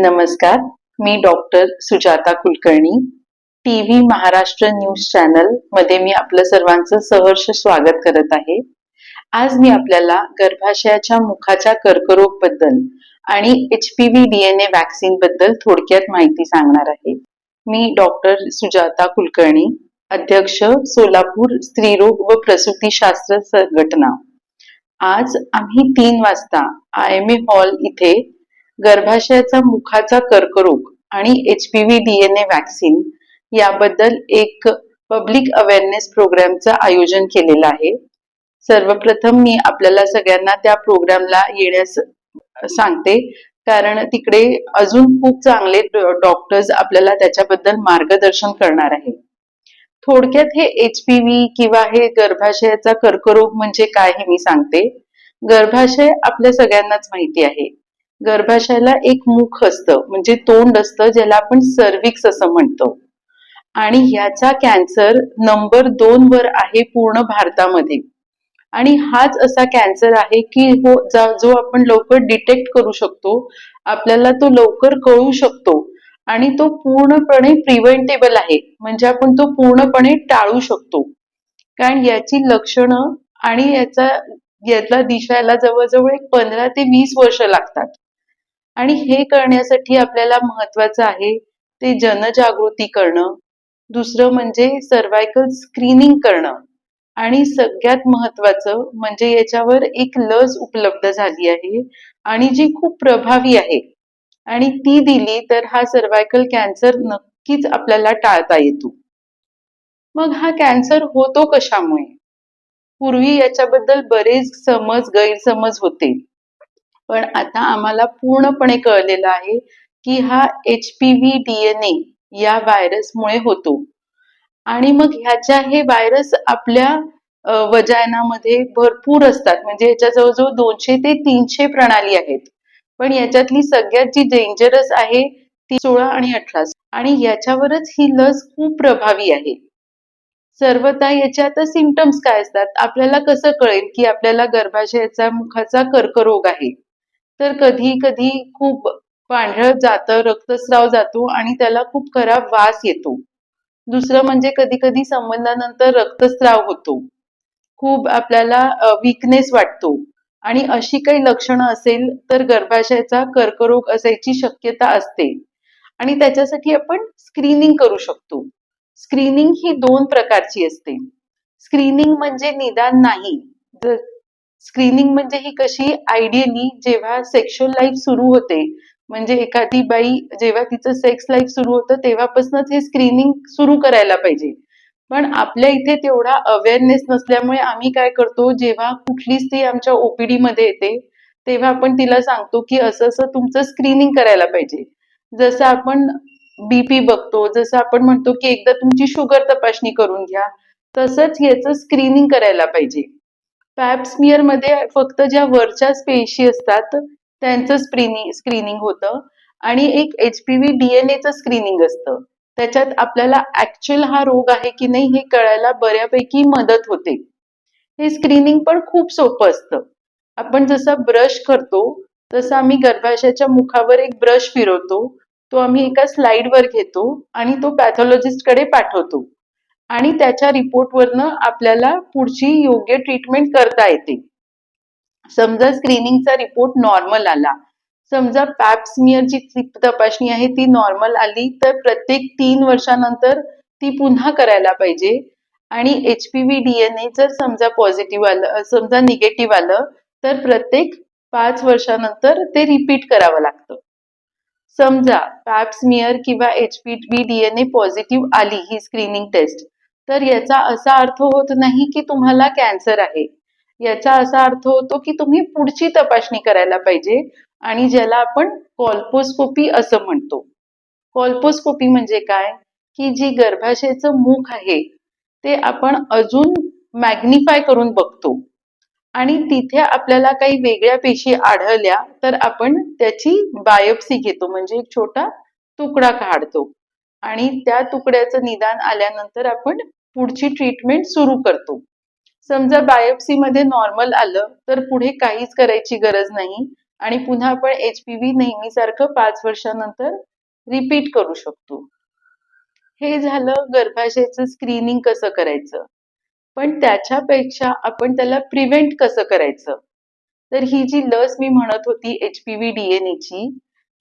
नमस्कार मी doctor Sujata Kulkarni T V Maharashtra news चॅनलमध्ये मी आपलं सर्वांचं सहर्ष स्वागत करत आहे. आज मी आपल्याला गर्भाशयाच्या मुखाच्या कर्करोगबद्दल आणि H P V DNA vaccine वॅक्सिनबद्दल थोडक्यात माहिती सांगणार आहे. मी डॉक्टर सुजाता कुलकर्णी अध्यक्ष सोलापूर स्त्रीरोग व प्रसूतीशास्त्र संघटना. आज आम्ही तीन वाजता आय एम ए हॉल इथे गर्भाशयाचा मुखाचा कर्करोग आणि H P V DNA vaccine vaccine याबद्दल एक पब्लिक अवेअरनेस प्रोग्रामचं आयोजन केलेलं आहे. सर्वप्रथम मी आपल्याला सगळ्यांना त्या प्रोग्रामला येण्यास सांगते. कारण तिकडे अजून खूप चांगले डॉक्टर्स आपल्याला त्याच्याबद्दल मार्गदर्शन करणार आहे थोडक्यात हे एच पी व्ही किंवा हे गर्भाशयाचा कर्करोग म्हणजे काय हे मी सांगते. गर्भाशय आपल्या सगळ्यांनाच माहिती आहे. गर्भाशयाला एक मुख असतं. म्हणजे तोंड असतं ज्याला आपण सर्विक्स असं म्हणतो. आणि ह्याचा कॅन्सर नंबर दोन वर आहे पूर्ण भारतामध्ये. आणि हाच असा कॅन्सर आहे की हो जो आपण लवकर डिटेक्ट करू शकतो. आपल्याला तो लवकर कळू शकतो. आणि तो पूर्णपणे प्रिव्हेंटेबल आहे. म्हणजे आपण तो पूर्णपणे टाळू शकतो. कारण याची लक्षणं आणि याचा यातला दिशाला जवळजवळ एक पंधरा ते वीस वर्ष लागतात. आणि हे करण्यासाठी आपल्याला महत्वाचं आहे ते जनजागृती करणं. दुसरं म्हणजे सर्वायकल स्क्रीनिंग करणं. आणि सगळ्यात महत्वाचं म्हणजे याच्यावर एक लस उपलब्ध झाली आहे आणि जी खूप प्रभावी आहे. आणि ती दिली तर हा सर्वायकल कॅन्सर नक्कीच आपल्याला टाळता येतो. मग हा कॅन्सर होतो कशामुळे? पूर्वी याच्याबद्दल बरेच समज गैरसमज होते. पण आता आम्हाला पूर्णपणे कळलेलं आहे की हा एच पी व्ही डीएनए या व्हायरसमुळे होतो. आणि मग ह्याच्या हे व्हायरस आपल्या वजायनामध्ये भरपूर असतात. म्हणजे याच्या जवळजवळ दोनशे ते तीनशे प्रणाली आहेत. पण याच्यातली सगळ्यात जी डेंजरस आहे ती सोळा आणि अठरा. आणि याच्यावरच ही लस खूप प्रभावी आहे. सर्वता याचे आता सिमटम्स काय असतात? आपल्याला कसं कळेल की आपल्याला गर्भाशयाचा मुखाचा कर्करोग आहे? तर कधी कधी खूप पांढरं जातं रक्तस्राव जातो आणि त्याला खूप खराब वास येतो. दुसरं म्हणजे कधी कधी संबंधानंतर रक्तस्राव होतो. खूप आपल्याला विकनेस वाटतो. आणि अशी काही लक्षणं असेल तर गर्भाशयाचा कर्करोग असायची शक्यता असते. आणि त्याच्यासाठी आपण स्क्रीनिंग करू शकतो. स्क्रीनिंग ही दोन प्रकारची असते. स्क्रीनिंग म्हणजे निदान नाही. स्क्रीनिंग म्हणजे ही कशी आयडियली जेव्हा सेक्शुअल लाईफ सुरू होते म्हणजे एखादी बाई जेव्हा तिचं सेक्स लाईफ सुरू होतं तेव्हापासूनच हे स्क्रीनिंग सुरू करायला पाहिजे. पण आपल्या इथे तेवढा अवेअरनेस नसल्यामुळे आम्ही काय करतो जेव्हा कुठली स्त्री आमच्या ओपीडी मध्ये येते तेव्हा आपण तिला सांगतो की असं असं तुमचं स्क्रीनिंग करायला पाहिजे. जसं आपण बीपी बघतो जसं आपण म्हणतो की एकदा तुमची शुगर तपासणी करून घ्या तसंच याचं स्क्रीनिंग करायला पाहिजे. पॅप्समियरमध्ये फक्त ज्या वरच्या पेशी असतात त्यांचं स्क्रीनिंग स्क्रीनिंग होतं. आणि एक एच पी व्ही डीएनएचं स्क्रीनिंग असतं. त्याच्यात आपल्याला ऍक्च्युअल हा रोग आहे की नाही हे कळायला बऱ्यापैकी मदत होते. हे स्क्रीनिंग पण खूप सोपं असतं. आपण जसा ब्रश करतो तसं आम्ही गर्भाशयाच्या मुखावर एक ब्रश फिरवतो. तो आम्ही एका स्लाइडवर घेतो आणि तो पॅथॉलॉजिस्टकडे पाठवतो. आणि त्याच्या रिपोर्टवरनं आपल्याला पुढची योग्य ट्रीटमेंट करता येते. समजा स्क्रीनिंगचा रिपोर्ट नॉर्मल आला. समजा पॅप्समियरची तपासणी आहे ती नॉर्मल आली तर प्रत्येक तीन वर्षानंतर ती पुन्हा करायला पाहिजे. आणि H P V D N A जर समजा पॉझिटिव्ह आलं समजा निगेटिव्ह आलं तर प्रत्येक पाच वर्षानंतर ते रिपीट करावं लागतं. समजा पॅप्समियर किंवा H P V D N A positive आली ही स्क्रीनिंग टेस्ट तर याचा असा अर्थ होत नाही की तुम्हाला कॅन्सर आहे. याचा असा अर्थ होतो की तुम्ही पुढची तपासणी करायला पाहिजे आणि ज्याला आपण कॉल्पोस्कोपी असं म्हणतो. कॉल्पोस्कोपी म्हणजे काय? की जी गर्भाशयाचं मुख आहे ते आपण अजून मॅग्निफाय करून बघतो. आणि तिथे आपल्याला काही वेगळ्या पेशी आढळल्या तर आपण त्याची बायोप्सी घेतो म्हणजे एक छोटा तुकडा काढतो. आणि त्या तुकड्याचं निदान आल्यानंतर आपण पुढची ट्रीटमेंट सुरू करतो. समजा बायोप्सी मध्ये नॉर्मल आलं तर पुढे काहीच करायची गरज नाही आणि पुन्हा आपण एच पी व्ही नेहमीसारखं पाच वर्षानंतर रिपीट करू शकतो. हे झालं गर्भाशयाचं स्क्रीनिंग कसं करायचं? पण त्याच्यापेक्षा आपण त्याला प्रिव्हेंट कसं करायचं? तर ही जी लस मी म्हणत होती एच पी व्ही डीएनएची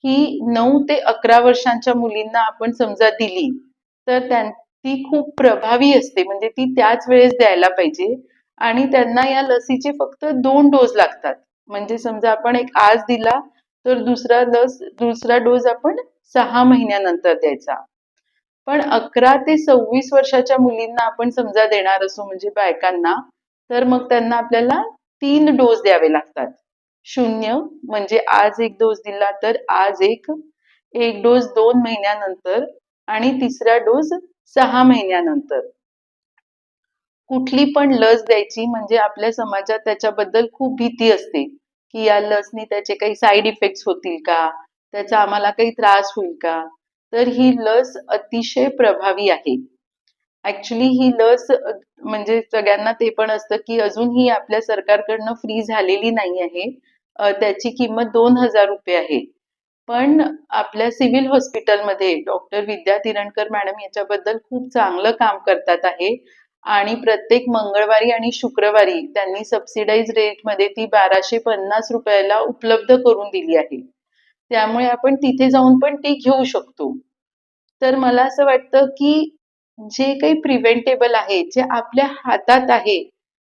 ही नऊ ते अकरा वर्षांच्या मुलींना आपण समजा दिली तर त्यां ती खूप प्रभावी असते. म्हणजे ती त्याच वेळेस द्यायला पाहिजे. आणि त्यांना या लसीचे फक्त दोन डोस लागतात. म्हणजे समजा आपण एक आज दिला तर दुसरा लस दुसरा डोस आपण सहा महिन्यानंतर द्यायचा. पण अकरा ते सव्वीस वर्षाच्या मुलींना आपण समजा देणार असो म्हणजे बायकांना तर मग त्यांना आपल्याला तीन डोस द्यावे लागतात. शून्य म्हणजे आज एक डोस दिला तर आज एक एक डोस दोन महिन्यानंतर आणि तिसरा डोस सहा महिन्यानंतर. कुठली पण लस द्यायची म्हणजे आपल्या समाजात त्याच्याबद्दल खूप भीती असते की या लसनी त्याचे काही साईड इफेक्ट्स होतील का? त्याचा आम्हाला काही त्रास होईल का? तर ही लस अतिशय प्रभावी आहे. ऍक्च्युली ही लस म्हणजे सगळ्यांना ते पण असतं की अजूनही आपल्या सरकारकडनं फ्री झालेली नाही आहे. त्याची किंमत दोन हजार रुपये आहे. पण आपल्या सिव्हिल हॉस्पिटलमध्ये डॉक्टर विद्या तिरणकर मॅडम याच्याबद्दल खूप चांगलं काम करतात आहे. आणि प्रत्येक मंगळवारी आणि शुक्रवारी त्यांनी सबसिडाईज रेटमध्ये ती बाराशे पन्नास रुपयाला उपलब्ध करून दिली आहे. त्यामुळे आपण तिथे जाऊन पण ती घेऊ शकतो. तर मला असं वाटतं की जे काही प्रिव्हेंटेबल आहे जे आपल्या हातात आहे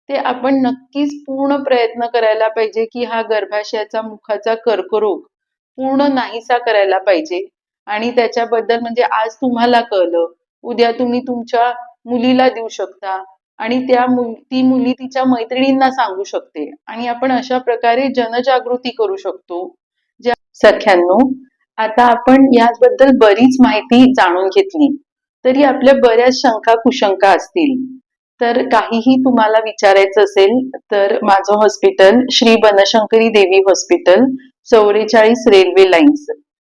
ते आपण नक्कीच पूर्ण प्रयत्न करायला पाहिजे की हा गर्भाशयाचा मुखाचा कर्करोग पूर्ण नाहीसा करायला पाहिजे. आणि त्याच्याबद्दल म्हणजे आज तुम्हाला कळलं. उद्या तुम्ही तुमच्या मुलीला देऊ शकता. आणि त्या मुल ती मुली तिच्या मैत्रिणींना सांगू शकते. आणि आपण अशा प्रकारे जनजागृती करू शकतो. ज्या सख्यांनो आता आपण याबद्दल बरीच माहिती जाणून घेतली. तरी आपल्या बऱ्याच शंका कुशंका असतील. तर काहीही तुम्हाला विचारायचं असेल तर माझं हॉस्पिटल श्री बनशंकरी देवी हॉस्पिटल चौवेचाळीस रेल्वे लाईन्स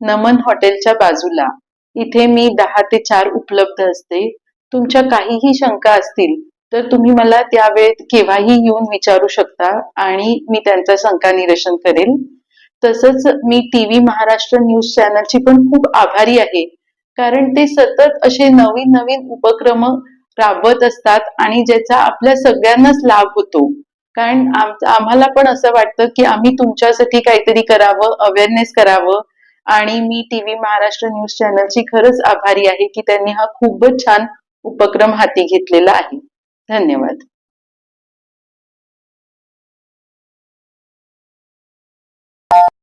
नमन हॉटेलच्या बाजूला. इथे मी दहा ते चार उपलब्ध असते. तुमच्या काहीही शंका असतील तर तुम्ही मला त्यावेळेत केव्हाही येऊन विचारू शकता आणि मी त्यांचा शंका निरसन करेल. तसंच मी टी व्ही महाराष्ट्र न्यूज चॅनलची पण खूप आभारी आहे कारण ते सतत असे नवीन नवीन उपक्रम राबवत असतात आणि ज्याचा आपल्या सगळ्यांनाच लाभ होतो. कारण आम्हाला पण असं वाटतं की आम्ही तुमच्यासाठी काहीतरी करावं अवेअरनेस करावं. आणि मी टीव्ही महाराष्ट्र न्यूज चॅनलची खरंच आभारी आहे की त्यांनी हा खूपच छान उपक्रम हाती घेतलेला आहे. धन्यवाद.